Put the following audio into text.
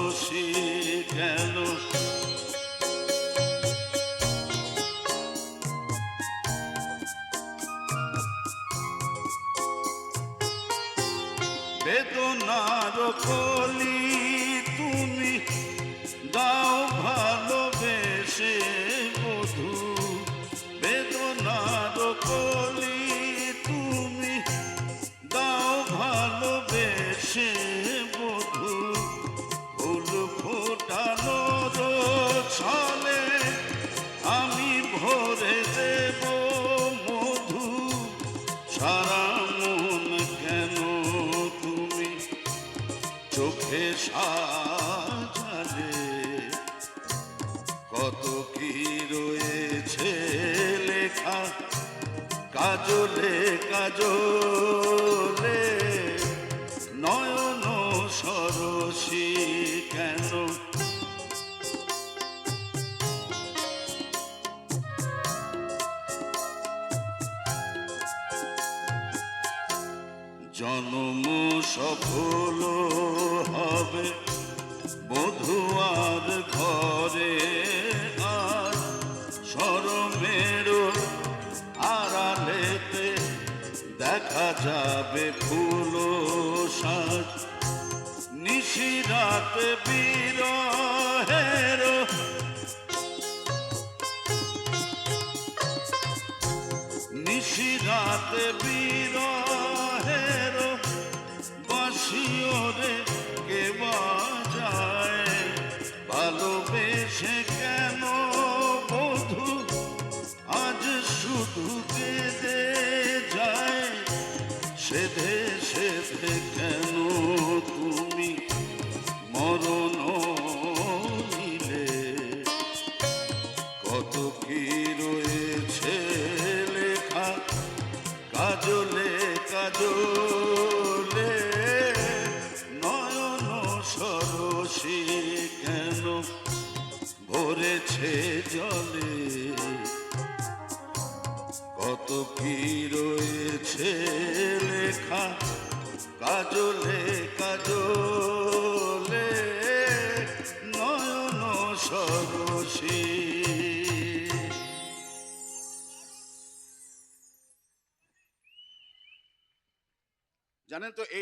সরসী কেন? বেদনার কলি তুমি দাও ভালোবেসে বধু। বেদনার কলি চোখে সাজালে কত কি রয়েছে লেখা? কাজলে কাজলে জন্ম সফল হবে। বধুয়ার ঘরে আর সরমের আড়ালেতে দেখা যাবে ফুল সাজ। নিশিরাতে বীরের নিশিরাতে বীরের রে সরসী কেন ভরেছে জলে? কত কি রয়েছে লেখা? কাজলে কাজলে নয়ন সরসী। জানেন তো, এই